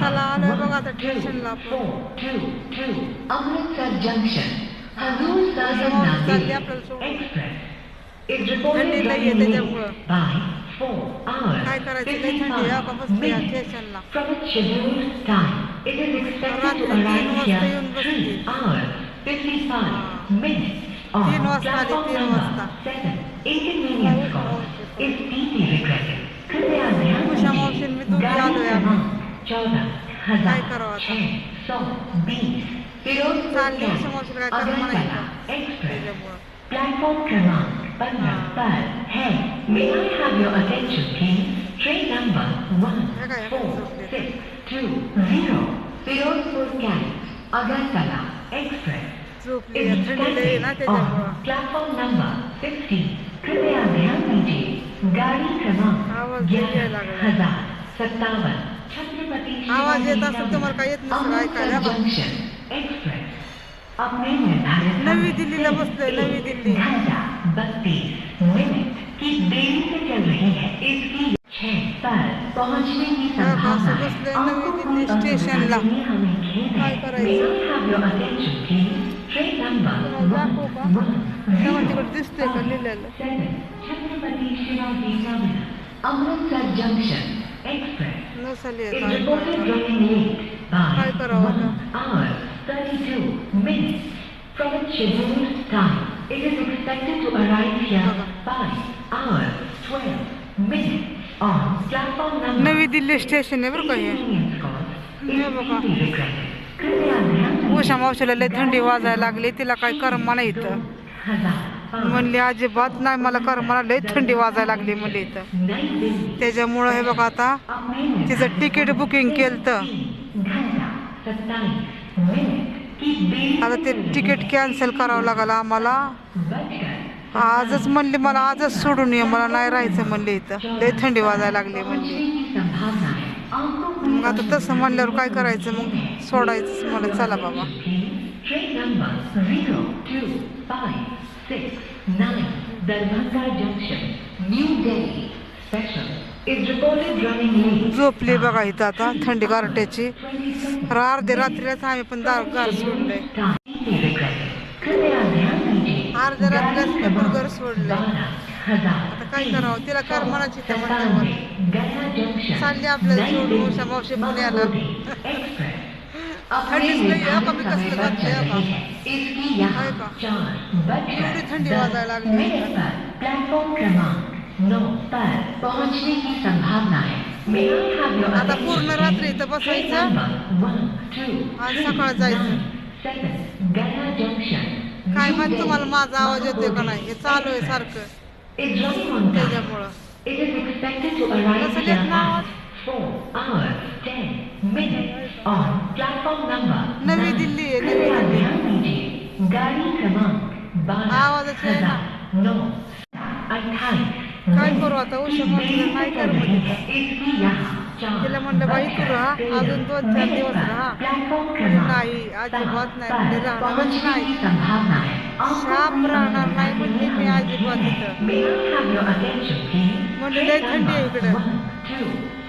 Salaad abag attention. Amritsar Junction. Hazur Sahib Nanded Express is reported running late by 4 hours 55 minutes from its scheduled time. It is expected to arrive here 3 hours 55 minutes on platform number 7. Inconvenience call is मावशीला काय करमना अगरतला इथं. Express त्याच्यामुळं platform क्रमांक पंद्रह हाँ। पर है may I have your attention please train number one हे काय फोर झोपले? Six two zero Firozpur camp Agartala express झोपली is आहे, थंडी लई आहे ना expected on त्याच्यामुळं प्लेटफॉर्म नंबर फिफ्टी कृपया ध्यान दीजिए गाड़ी क्रमांक आवाज यायला ग्यारह लागला. हजार सत्तावन छत्रपति आवाज येत असेल तुम्हाला काय येत नसेल ऐकायला नवी दिल्लीला बसलोय, नवी दिल्ली. बसलोय नवी दिल्ली स्टेशनला. काय करायचं? दिसतंय का लिहिलेलं? अमृतसर जंक्शन running late काय करावं आता? hour, 32 minutes from its scheduled time. It is expected to arrive here बघा. by hours, 12 minutes on platform number नवी दिल्ली स्टेशन आहे बरं का हे हे बघा. उषा मावशीला लय थंडी वाजायला लागली तिला काय करमा नाही इथं म्हणली अजिबात नाही मला कर मला लय थंडी वाजायला लागली म्हणली इथं. त्याच्यामुळं हे बघा आता तिचं तिकीट बुकिंग केलं तर आता ते तिकीट कॅन्सल करावं लागलं आम्हाला. आजच म्हणली मला आजच सोडून ये मला नाही राहायचं म्हणले इथं. लय थंडी वाजायला लागली म्हणली. मग आता तसं म्हणल्यावर काय करायचं? मग सोडायचंच. मला चला बाबा. Train number zero two five six nine Darbhanga junction new Delhi special is reported running late झोपली बघा इथं आता थंडी गारट्याची अर्धे रात्रीलाच आम्ही पण दार गार ध्यान दीजिए अर्ध्या रात्रीलाच मी पण घर हजार. आता काय करावं? तिला कर म्हणायची त्या म्हणल्यावर चालली आपल्याला सोडून मावशी पुण्याला इसकी यहाँ? चार बजकर मिनट. पर प्लेटफॉर्म क्रमांक नौ पर पहुंचने की संभावना है आता पूर्ण? रात्री इथं बसायचं आणि सकाळ जायचं. काय माहीत तुम्हाला माझा आवाज येतोय का नाही हे चालू आहे. सारखं. त्याच्यामुळं yetme at आवाज? 4 hours 10 minutes on platform number नवी. दिल्ली आहे, नवी दिल्ली. गाड़ी क्रमांक आवाजच नौ अट्ठाईस काय करू आता? उषा मावशीला नाही कर तिला म्हणलं बाई तू राहा. अजून दोन चार दिवस राहा. क्रमांक नाही अजिबात नाही. म्हणजे राहणारच नाही. है शाप राहणार नाही लिए मी अजिबात. इथं. म्हणलं लय थंडी आहे इकडं.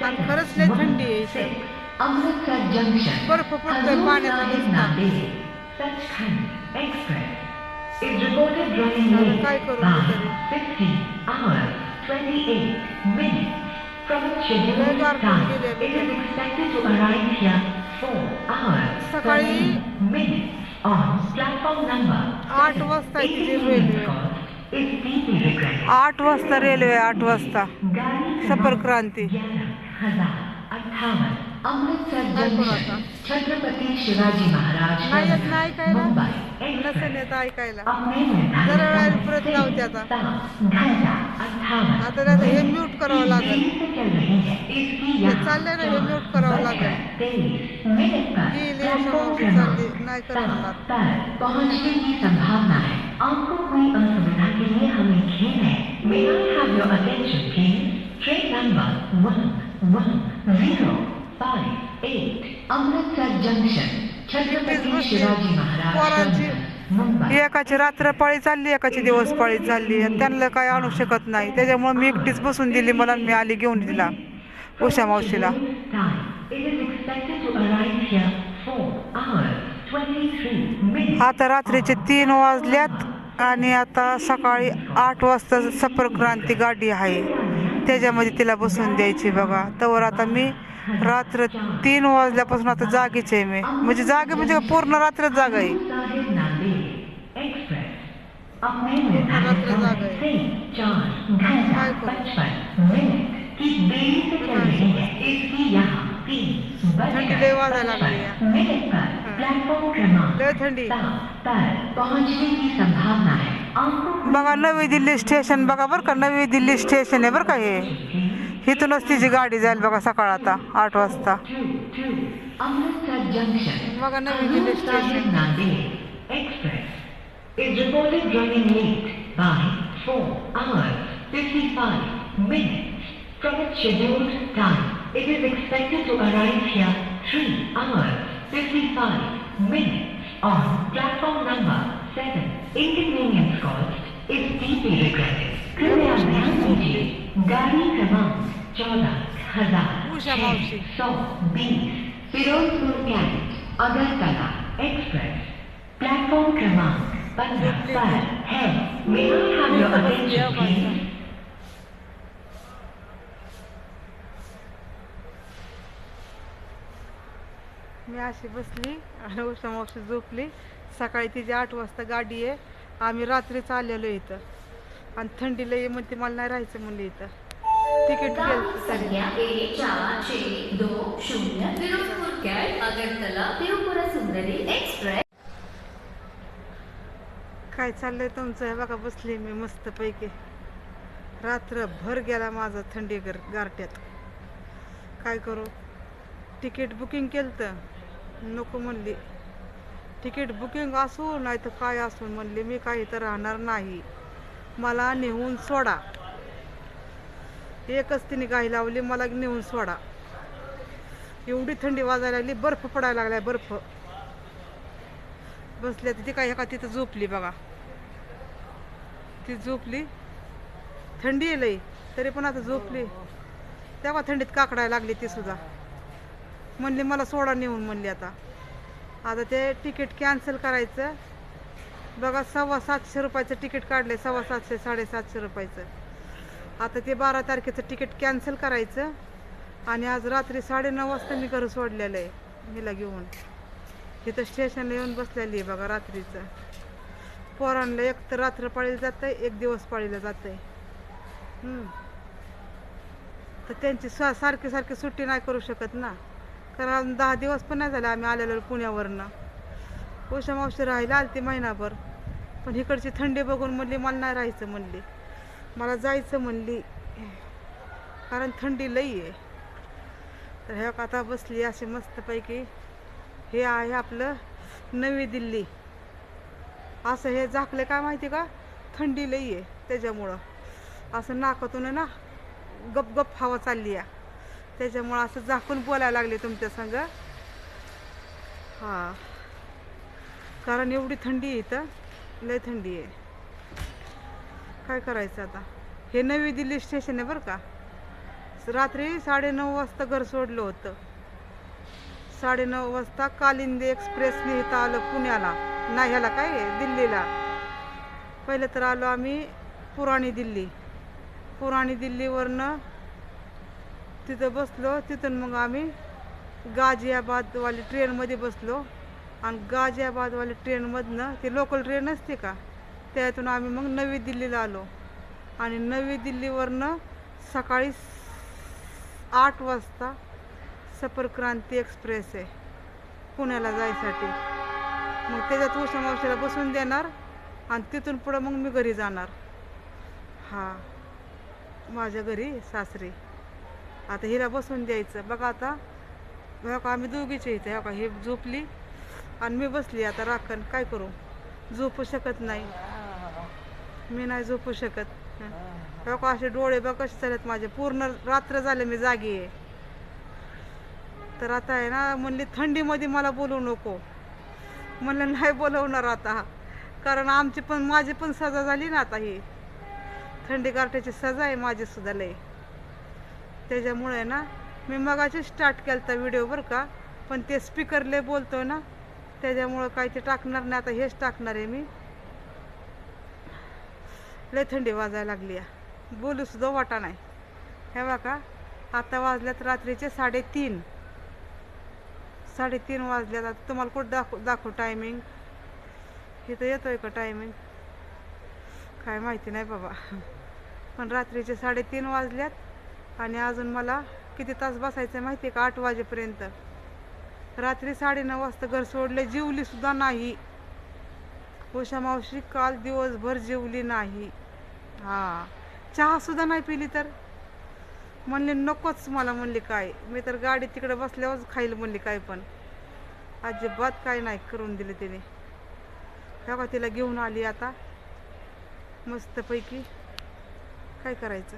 आणि खरंच लय थंडी आहे इथं. Amritsar junction Sachkhand express is reported running आता late काय करू by तरी? 50 hours 28 minutes from its scheduled लय गार time. गेली आहे It is expected to arrive here 4 hours सकाळी 30 minutes on platform number आठ. वाजता रेल्वे. आठ वाजता रेल्वे आठ वाजता सफर क्रांती हजार जंक्शन आता? छत्रपती शिवाजी महाराज ऐकायला. ऐकायला. जरा समय परत लावते आता. आता त्याचं हे म्यूट करावं लागेल. चाललंय ना, हे म्यूट करावं लागेल. चालली, नाही करणार. आपको कोई असुविधा के लिए हमें खेद है. I have your attention please train number one one zero. Five eight Amritsar junction Chhatrapati बसली. शिवाजी महाराज पोरांची टर्मिनस, मुंबई एकाची रात्र पाळी चालली एकाची दिवस पाळी चालली आणि त्यांना काय आणू शकत नाही त्याच्यामुळे मी एकटीच बसून दिली मला मी आली घेऊन तिला उषा मावशीला Time. It is expected to arrive here 4 hours 23 minutes. आता रात्रीचे तीन वाजल्यात आणि आता सकाळी आठ वाजता सफरक्रांती गाडी आहे त्याच्यामध्ये तिला बसून द्यायची बघा तर आता मी रात्र तीन वाजल्यापासून आता जागीच आहे मी. म्हणजे जागे म्हणजे पूर्ण रात्र जागा आहे. ठंडी लय वाजायला लागली थंडी. बघा नवी दिल्ली स्टेशन बघा बरं का नवी दिल्ली स्टेशन आहे बरं का हे. इथूनच तिची गाडी जाईल बघा सकाळ आता आठ वाजता बघा नवी Delhi station Nander Express is reported running late by 4 hours 55 minutes from its scheduled time. It is expected to arrive here 3 hours 55 minutes on platform number 7. Inconvenience caused is deeply regretted. गाड़ी क्रमांक चौदह हजार. उषा मावशी. सौ बीस Firozpur cantt Agartala express platform क्रमांक पंद्रह पर है may I have your attention please मी अशी बसली आणि उषा मावशी झोपली. सकाळी तिची आठ वाजता गाडी आहे. आम्ही रात्रीच आलेलो इथं. आणि थंडी लई म्हणते मला नाही राहायचं म्हणलं इथं. तिकीट काय चाललंय तुमचं? हे बघा बसली मी मस्त पैकी रात्रभर गेला माझा थंडी गर गारट्यात. काय करू? तिकीट बुकिंग केलं तर नको म्हणली. तिकीट बुकिंग असू नाही तर काय असू म्हणली मी काही तर राहणार नाही. मला नेऊन सोडा. एकच तिने गाई लावली मला नेऊन सोडा. एवढी थंडी वाजायला लागली बर्फ पडायला लागलाय बर्फ. बसल्या तिथे काय का तिथं झोपली बघा. ती झोपली. थंडी आहे तरी पण आता झोपली. तेव्हा थंडीत काकडायला लागली ती सुद्धा. म्हणली मला सोडा नेऊन म्हणली आता. आता ते तिकीट कॅन्सल करायचं. बघा सव्वा सातशे रुपयाचं तिकीट काढले सव्वा सातशे साडेसातशे रुपयाचं. आता ते बारा तारखेचं तिकीट कॅन्सल करायचं. आणि आज रात्री साडेनऊ वाजता मी घर सोडलेलं आहे. हिला घेऊन. तिथं स्टेशनला येऊन बसलेली आहे बघा रात्रीचं. पोरांना एक तर रात्र पाळीलं जातं आहे एक दिवस पाळीला जातं आहे तर त्यांची सा सारखी सारखी सुट्टी नाही करू शकत ना. कारण दहा दिवस पण नाही झाले आम्ही आलेलो पुण्यावरनं. उषा मावशी राहायला आलती महिनाभर. पण इकडची थंडी बघून म्हणली मला नाही राहायचं म्हणली. मला जायचं म्हणली. कारण थंडी लई आहे. तर ह्या आता बसली अशी मस्तपैकी. हे आहे आपलं नवी दिल्ली. असं हे झाकलं काय माहिती का? थंडी लई आहे त्याच्यामुळं. असं नाकातून आहे ना गप गप हवा चालली आहे. त्याच्यामुळं असं झाकून बोलायला लागले तुमच्या संग. हां. कारण एवढी थंडी आहे इथं. लय थंडी आहे. काय करायचं आता? हे नवी दिल्ली स्टेशन आहे बरं का. रात्री साडेनऊ वाजता घर सोडलं होतं. साडेनऊ वाजता कालिंदी एक्सप्रेसने इथं आलं पुण्याला. नाही ह्याला काय दिल्लीला. पहिलं तर आलो आम्ही पुराणी दिल्ली. पुराणी दिल्लीवरनं तिथं बसलो. तिथून मग आम्ही गाझियाबादवाली ट्रेनमध्ये बसलो. आणि गाझियाबादवाली ट्रेनमधनं ते लोकल ट्रेन असते का? त्यातून आम्ही मग नवी दिल्लीला आलो. आणि नवी दिल्लीवरनं सकाळी आठ वाजता सफरक्रांती एक्सप्रेस आहे पुण्याला जायसाठी. मग त्याच्यात उषा मावशीला बसून देणार आणि तिथून पुढं मग मी घरी जाणार. हां माझ्या घरी सासरी. आता हिला बसून द्यायचं. बघा आता हो का आम्ही दोघीचे इथे हो का ही झोपली आणि मी बसली आता राखण. काय करू? झोपू शकत नाही. मी नाही झोपू शकत. बघ असे डोळे बघ कसे चालत माझे. पूर्ण रात्र झाले मी जागी आहे. तर आता आहे ना म्हणली थंडीमध्ये मला बोलवू नको. म्हणलं नाही बोलवणार आता. कारण आमची पण माझी पण सजा झाली ना आता ही. थंडी गारठ्याची सजा आहे माझी सुद्धा लय. त्याच्यामुळे ना मी मगाशी स्टार्ट केला होता व्हिडिओ बरं का. पण ते स्पीकर लय बोलतो ना. त्याच्यामुळं काही ते टाकणार नाही. आता हेच टाकणार आहे मी. लय थंडी वाजायला लागली आहे बोलूसुद्धा वाटा नाही. हे बघा आता वाजल्यात रात्रीचे साडेतीन. साडेतीन वाजल्यात. आता तुम्हाला कुठं दाखव दाखव टायमिंग इथं येतोय का टायमिंग काय माहिती नाही बाबा. पण रात्रीचे साडेतीन वाजल्यात आणि अजून मला किती तास बसायचं आहे माहिती आहे का? आठ वाजेपर्यंत. रात्री साडेनऊ वाजता घर सोडले जेवली सुद्धा नाही. उषा मावशी काल दिवसभर जेवली नाही. हा. चहा सुद्धा नाही पिली तर? म्हणले नकोच मला म्हणले काय. मी तर गाडी तिकडे बसल्यावरच खाईल म्हणले काय पण. अजिबात काय नाही करून दिले तिने. तेव्हा तिला घेऊन आली आता. मस्तपैकी. काय करायचं?